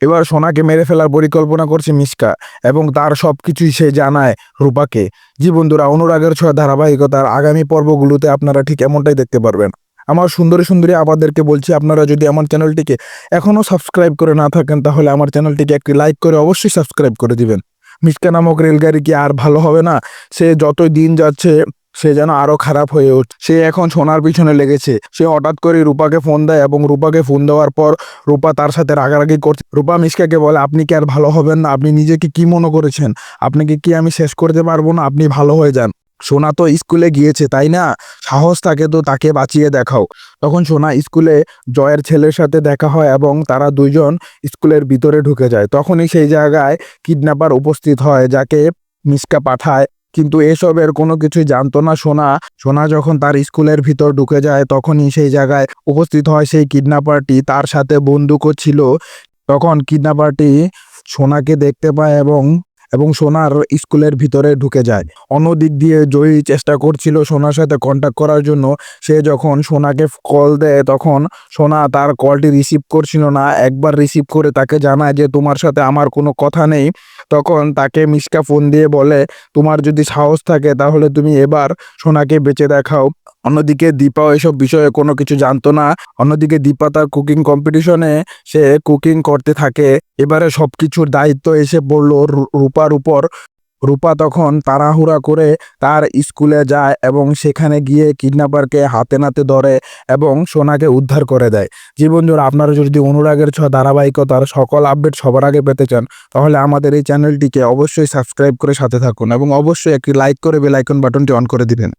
এবার সোনাকে মেরে ফেলার পরিকল্পনা করছে মিশকা এবং তার সব কিছুই সে জানায় রূপাকে। জি বন্ধুরা, অনুরাগের ছোঁয়া ধারাবাহিকতার আগামী পর্বগুলোতে আপনারা ঠিক এমনটাই দেখতে পারবেন। আমার সুন্দরী সুন্দরী আমাদেরকে বলছি, আপনারা যদি আমার চ্যানেলটিকে এখনও সাবস্ক্রাইব করে না থাকেন, তাহলে আমার চ্যানেলটিকে একটি লাইক করে অবশ্যই সাবস্ক্রাইব করে দিবেন। মিসকা নামক রেলগাড়ি কি আর ভালো হবে না? সে যতই দিন যাচ্ছে সে যেন আরও খারাপ হয়ে উঠছে সে এখন সোনার পিছনে লেগেছে। সে হঠাৎ করে রূপাকে ফোন দেয় এবং রূপাকে ফোন দেওয়ার পর রূপা তার সাথে রাগারাগি করছে। রূপা মিসকাকে বলে, আপনি কি আর ভালো হবেন না? আপনি নিজেকে কি মনে করেছেন? আপনাকে কি আমি শেষ করতে পারব না? আপনি ভালো হয়ে যান। সোনা তো স্কুলে গিয়েছে, তাই না? সাহস থাকে তো তাকে বাঁচিয়ে দেখাও। তখন সোনা স্কুলে জয়ের ছেলের সাথে দেখা হয় এবং তারা দুজন স্কুলের ভিতরে ঢুকে যায়। তখনই সেই জায়গায় কিডন্যাপার উপস্থিত হয়, যাকে মিসকা পাঠায়। কিন্তু এসবের কোনো কিছুই জানতো না সোনা। সোনা যখন তার স্কুলের ভিতর ঢুকে যায়, তখনই সেই জায়গায় উপস্থিত হয় সেই কিডন্যাপারটি। তার সাথে বন্দুকও ছিল। তখন কিডন্যাপারটি সোনাকে দেখতে পায় এবং এবং সোনার স্কুলের ভিতরে ঢুকে যায়। অন্যদিক দিয়ে জয়ী চেষ্টা করছিল সোনার সাথে কন্ট্যাক্ট করার জন্য। সে যখন সোনাকে কল দেয়, তখন সোনা তার কলটি রিসিভ করছিল না। একবার রিসিভ করে তাকে জানায় যে, তোমার সাথে আমার কোনো কথা নেই। তখন তাকে মিসকা ফোন দিয়ে বলে, তোমার যদি সাহস থাকে, তাহলে তুমি এবার সোনাকে বেঁচে দেখাও। অন্যদিকে দীপাও এসব বিষয়ে কোনো কিছু জানতো না। অন্যদিকে দীপা তার কুকিং কম্পিটিশনে সে কুকিং করতে থাকে। এবারে সব কিছুর দায়িত্ব এসে পড়ল রূপার উপর। রূপা তখন তাড়াহুড়া করে তার স্কুলে যায় এবং সেখানে গিয়ে কিডন্যাপারকে হাতে নাতে ধরে এবং সোনাকে উদ্ধার করে দেয়। জীবনজোর আপনারা যদি অনুরাগের ছ, ধারাবাহিকতার সকল আপডেট সবার আগে পেতে চান, তাহলে আমাদের এই চ্যানেলটিকে অবশ্যই সাবস্ক্রাইব করে সাথে থাকুন এবং অবশ্যই একটি লাইক করে বেলাইকন বাটনটি অন করে দিবেন।